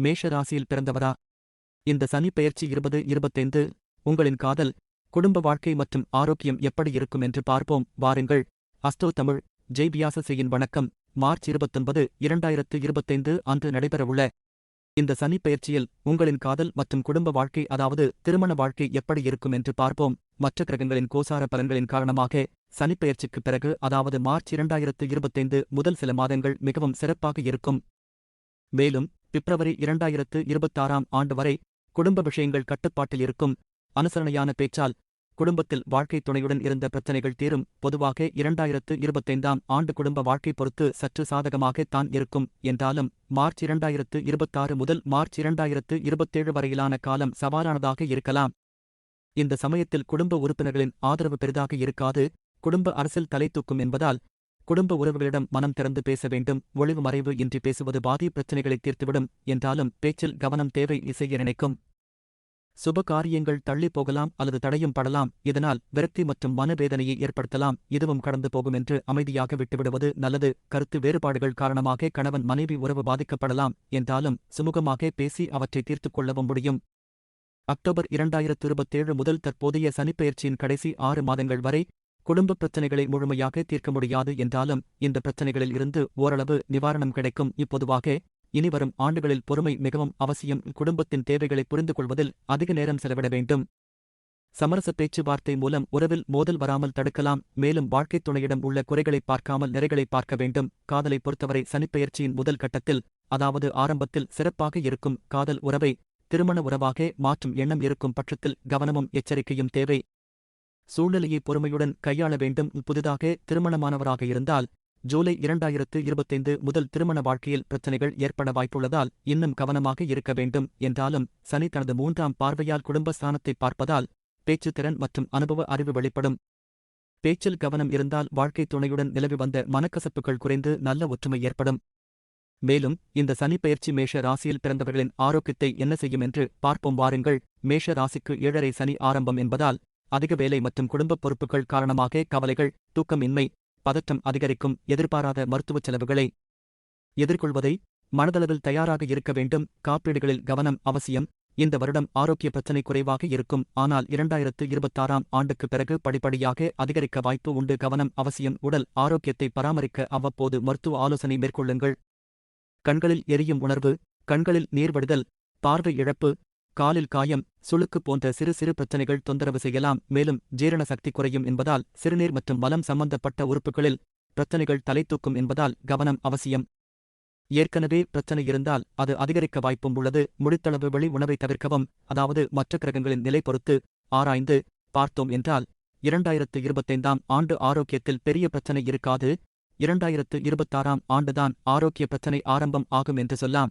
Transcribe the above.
மேஷ ராசியில் பிறந்தவரா? இந்த சனி பெயர்ச்சி இருபது இருபத்தைந்து. உங்களின் காதல் குடும்ப வாழ்க்கை மற்றும் ஆரோக்கியம் எப்படி இருக்கும் என்று பார்ப்போம். வாருங்கள். அஸ்டோ தமிழ் ஜெய் வணக்கம். மார்ச் இருபத்தொன்பது இரண்டாயிரத்து இருபத்தைந்து அன்று நடைபெறவுள்ள இந்த சனி பெயர்ச்சியில் உங்களின் காதல் மற்றும் குடும்ப வாழ்க்கை அதாவது திருமண வாழ்க்கை எப்படி இருக்கும் என்று பார்ப்போம். மற்ற கிரகங்களின் கோசார பலன்களின் காரணமாக சனிப்பெயர்ச்சிக்குப் பிறகு அதாவது மார்ச் இரண்டாயிரத்து இருபத்தைந்து முதல் சில மாதங்கள் மிகவும் சிறப்பாக இருக்கும். மேலும் பிப்ரவரி இரண்டாயிரத்து இருபத்தாறாம் ஆண்டு வரை குடும்ப விஷயங்கள் கட்டுப்பாட்டில் இருக்கும். அனுசரணையான பேச்சால் குடும்பத்தில் வாழ்க்கை துணையுடன் இருந்த பிரச்சனைகள் தீரும். பொதுவாக இரண்டாயிரத்து இருபத்தைந்தாம் ஆண்டு குடும்ப வாழ்க்கை பொறுத்து சற்று சாதகமாக தான் இருக்கும். என்றாலும் மார்ச் இரண்டாயிரத்து இருபத்தாறு முதல் மார்ச் இரண்டாயிரத்து இருபத்தேழு வரையிலான காலம் சவாலானதாக இருக்கலாம். இந்த சமயத்தில் குடும்ப உறுப்பினர்களின் ஆதரவு பெரிதாக இருக்காது. குடும்ப அரசில் தலை தூக்கும் என்பதால் குடும்ப உறவுகளிடம் மனம் திறந்து பேச வேண்டும் ஒளிவு மறைவு இன்றி பேசுவது பாதி பிரச்சினைகளை தீர்த்துவிடும் என்றாலும் பேச்சில் கவனம் தேவை இசைய நினைக்கும். சுப காரியங்கள் தள்ளி போகலாம் அல்லது தடையும் படலாம் இதனால் விரக்தி மற்றும் மனவேதனையை ஏற்படுத்தலாம் இதுவும் கடந்து போகும் என்று அமைதியாக விட்டுவிடுவது நல்லது கருத்து வேறுபாடுகள் காரணமாக கணவன் மனைவி உறவு பாதிக்கப்படலாம் என்றாலும் சுமூகமாக பேசி அவற்றை தீர்த்துக் கொள்ளவும் முடியும். அக்டோபர் இரண்டாயிரத்து இருபத்தேழு முதல் தற்போதைய சனிப்பெயர்ச்சியின் கடைசி ஆறு மாதங்கள் வரை குடும்ப பிரச்சனைகளை முழுமையாக தீர்க்க முடியாது என்றாலும் இந்த பிரச்சனைகளில் இருந்து ஓரளவு நிவாரணம் கிடைக்கும். இப்பொதுவாக இனிவரும் ஆண்டுகளில் பொறுமை மிகவும் அவசியம். குடும்பத்தின் தேவைகளை புரிந்து கொள்வதில் அதிக நேரம் செலவிட வேண்டும். சமரச பேச்சுவார்த்தை மூலம் உறவில் மோதல் வராமல் தடுக்கலாம். மேலும் வாழ்க்கைத் துணையிடம் உள்ள குறைகளை பார்க்காமல் நிறைகளை பார்க்க வேண்டும். காதலை பொறுத்தவரை சனிப்பெயர்ச்சியின் முதல் கட்டத்தில் அதாவது ஆரம்பத்தில் சிறப்பாக இருக்கும் காதல் உறவை திருமண உறவாக மாற்றும் எண்ணம் இருக்கும் பட்சத்தில் கவனமும் எச்சரிக்கையும் தேவை. சூழ்நிலையை பொறுமையுடன் கையாள வேண்டும். புதிதாக திருமணமானவராக இருந்தால் ஜூலை இரண்டாயிரத்து இருபத்தைந்து முதல் திருமண வாழ்க்கையில் பிரச்சனைகள் ஏற்பட வாய்ப்புள்ளதால் இன்னும் கவனமாக இருக்க வேண்டும். என்றாலும் சனி தனது மூன்றாம் பார்வையால் குடும்ப ஸ்தானத்தை பார்ப்பதால் பேச்சுத்திறன் மற்றும் அனுபவ அறிவு வெளிப்படும். பேச்சில் கவனம் இருந்தால் வாழ்க்கை துணையுடன் நிலவி வந்த மனக்கசப்புகள் குறைந்து நல்ல ஒற்றுமை ஏற்படும். மேலும் இந்த சனிப்பெயர்ச்சி மேஷ ராசியில் பிறந்தவர்களின் ஆரோக்கியத்தை என்ன செய்யும் என்று பார்ப்போம் வாருங்கள். மேஷ ராசிக்கு ஏழரை சனி ஆரம்பம் என்பதால் அதிக வேலை மற்றும் குடும்பப் பொறுப்புகள் காரணமாக கவலைகள் தூக்கமின்மை பதற்றம் அதிகரிக்கும் எதிர்பாராத மருத்துவச் செலவுகளை எதிர்கொள்வதை மனதளவில் தயாராக இருக்க வேண்டும். காப்பீடுகளில் கவனம் அவசியம். இந்த வருடம் ஆரோக்கிய பிரச்சினை குறைவாக இருக்கும். ஆனால் இரண்டாயிரத்து இருபத்தாறாம் ஆண்டுக்கு பிறகு படிப்படியாக அதிகரிக்க வாய்ப்பு உண்டு. கவனம் அவசியம். உடல் ஆரோக்கியத்தை பராமரிக்க அவ்வப்போது மருத்துவ ஆலோசனை மேற்கொள்ளுங்கள். கண்களில் எரியும் உணர்வு கண்களில் நீர்வடிதல் பார்வை இழப்பு காலில் காயம் சுளுக்கு போன்ற சிறு சிறு பிரச்சனைகள் தொந்தரவு செய்யலாம். மேலும் ஜீரண சக்தி குறையும் என்பதால் சிறுநீர் மற்றும் மலம் சம்பந்தப்பட்ட உறுப்புகளில் பிரச்சனைகள் தலை தூக்கும் என்பதால் கவனம் அவசியம். ஏற்கனவே பிரச்சனை இருந்தால் அது அதிகரிக்க வாய்ப்பும் உள்ளது. முடித்தளவு வெளி உணவை தவிர்க்கவும் அதாவது மற்ற கிரகங்களின் நிலை பொறுத்து ஆராய்ந்து பார்த்தோம் என்றால் இரண்டாயிரத்து இருபத்தைந்தாம் ஆண்டு ஆரோக்கியத்தில் பெரிய பிரச்சனை இருக்காது. இரண்டாயிரத்து இருபத்தாறாம் ஆண்டுதான் ஆரோக்கிய பிரச்சனை ஆரம்பம் ஆகும் என்று சொல்லாம்.